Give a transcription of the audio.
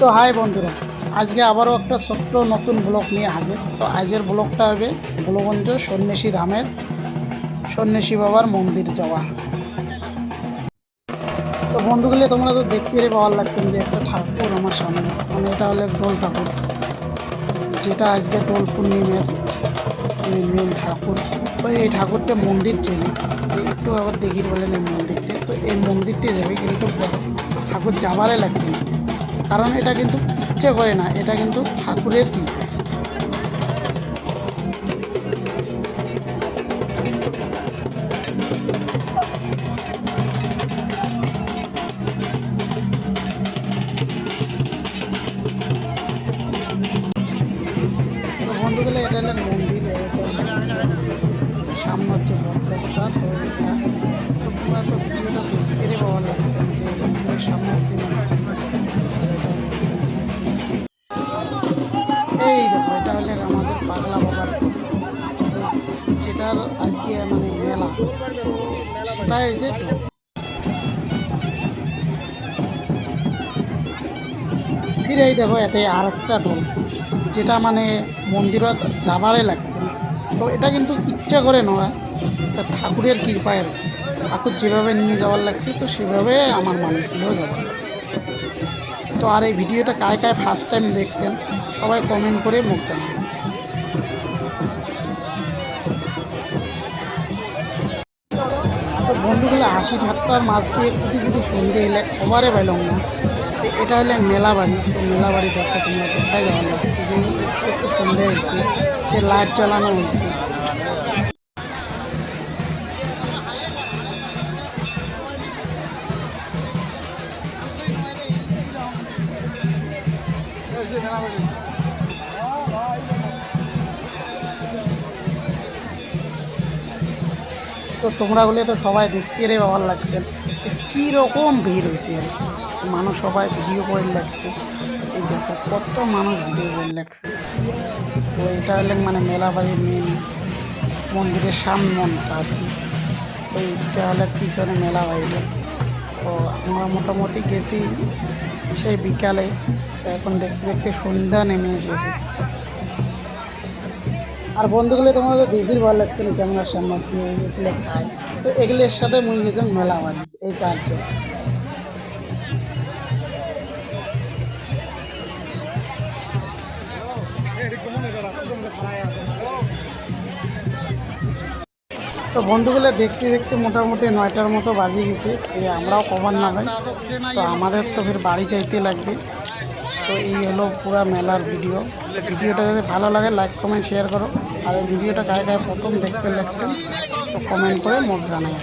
তো হাই বন্ধুরা, আজকে আবারও একটা ছোট্ট নতুন ব্লগ নিয়ে হাজির। তো আজের ব্লগটা হবে গোলগঞ্জ সন্ন্যাসী ধামের সন্ন্যাসী বাবার মন্দির যাওয়া। তো বন্ধুগুলো, তোমরা তো দেখতে পেরে পাওয়ার লাগছেন যে একটা ঠাকুর আমার সামনে। মানে এটা হলো ডোল ঠাকুর, যেটা আজকে দোল পূর্ণিমের মানে মেন ঠাকুর। তো এই ঠাকুরটা মন্দির চেনে। একটু আবার দেখির বলেন এই মন্দিরটা। তো এই মন্দিরটা যাবে কিন্তু ঠাকুর যাবারে লাগছে না। কারণ এটা কিন্তু ইচ্ছে করে না, এটা কিন্তু ঠাকুরের কৃপা। এটা মন্দির সামনে হচ্ছে বটগাছটা, তো যেটার আজকে মানে মেলা। তো সেটা এসে ফিরে দেখো, এটাই আর একটা ঢোল যেটা মানে মন্দিরত যাবারে লাগছে তো এটা কিন্তু ইচ্ছা করে নয়, এটা ঠাকুরের কৃপায় ঠাকুর যেভাবে নিয়ে যাওয়ার লাগছে, তো সেভাবে আমার মানুষগুলোও যাওয়ার লাগছে। তো আর এই ভিডিওটা কায় কায় ফার্স্ট টাইম দেখছেন, সবাই কমেন্ট করে মুখ জানান হাসি ঠাট্টার মাছ দিয়ে কুটি কুটি সন্ধে এলে ওভারে পাইলাম না। তো এটা হলে মেলা বাড়ি। তো মেলা বাড়ি দেখো তোমরা, দেখাই যাওয়ার লাগছে যে একটু একটু সন্ধে হয়েছে, যে লাইট জ্বালানো হয়েছে। তো তোমরা বলে তো সবাই দেখতে রে বাবার লাগছে। যে কীরকম ভিড় হয়েছে আর কি। মানুষ সবাই ভিডিও করে লাগছে। এই দেখো, কত মানুষ ভিডিও করে লাগছে। তো এটা হলে মানে মেলা বাড়ির মেন মন্দিরের সামনটা আর কি। তো এইটা হলে পিছনে মেলা বাড়িলে তো আমরা মোটামুটি গেছি সেই বিকালে। এখন দেখতে দেখতে সন্ধ্যা নেমে এসেছে। আর বন্ধুগুলো তোমার তো ভালো লাগছে না, ক্যামেরার সামনে দিয়ে এগুলো? খাই তো এগুলোর সাথে মুই গেছেন মেলা বাড়ি এই চারজন। তো বন্ধুগুলো দেখতে দেখতে মোটামুটি নয়টার মতো বাজে গেছে, এই আমরাও কভার না ভাই তো আমাদের তো ফের বাড়ি চাইতে লাগবে। তো এই হলো পুরা মেলার ভিডিও। ভিডিওটা যদি ভালো লাগে লাইক কমেন্ট শেয়ার করো। আর এই ভিডিওটা গায়ে গায়ে প্রথম দেখতে লাগছেন তো কমেন্ট করে মুখ জানাই